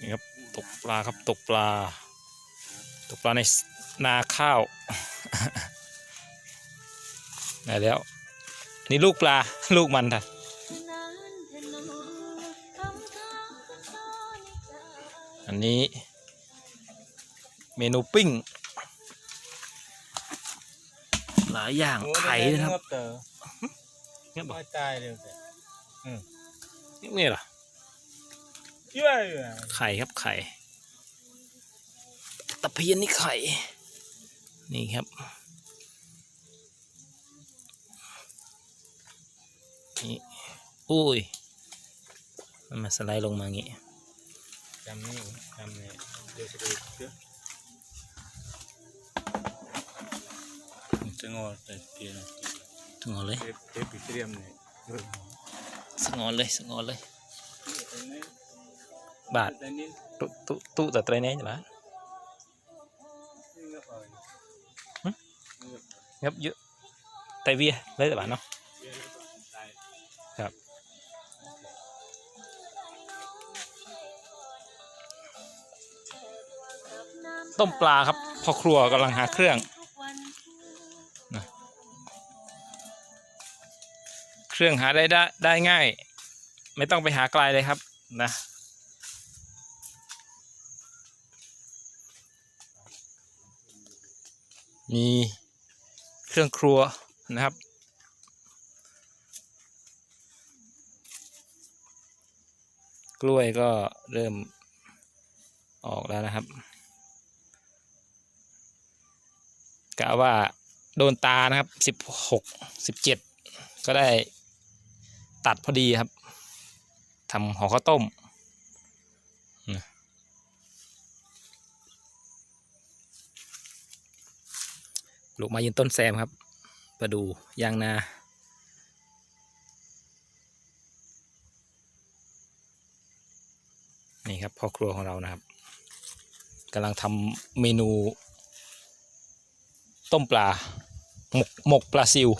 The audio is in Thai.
นี่ครับตกปลาครับตกปลา ตกปลาในนาข้าวได้แล้วนี่ลูกปลาลูกมันท่ะอันนี้ เมนูปิ้ง หลายอย่างไข่นะครับเตอเนี่ยบอกไม่ตายเลยแต่นี่เหรอเย้ย ไข่ครับไข่ตะเพียนนี่ไข่นี่ครับนี่อุ้ยมันมาสไลด์ลงมาอย่างงี้จำนี่จำนี่เดี๋ยวจะดูเยอะจะงอแต่เตียนสงอนเลยเทปเทปปิเตรียมเนี่ยเริ่มสงอนเลยสงอนเลย บาทแต่นี่ตุตุตุแต่ไตรเนี้ยจ้ะนี่ก็ปล่อยครับเยอะไตเวียเลยแต่บาทเนาะเยอะแล้วก็ตายครับต้มปลาครับพ่อครัวกำลังหาเครื่องเครื่องหาได้ได้ได้ง่าย ไม่ต้องไปหาไกลเลยครับนะ มีเครื่องครัวนะครับ กล้วยก็เริ่มออกแล้วนะครับกะว่าโดนตานะครับสิบหกสิบเจ็ดก็ได้ตัดพอดีครับทำห่อข้าวต้มนะป ลูกมายืนต้นแซมครับมาดูยางนานี่ครับพ่อครัวของเรานะครับกำลังทำเมนู ต้มปลาหมกหมกปลาซิว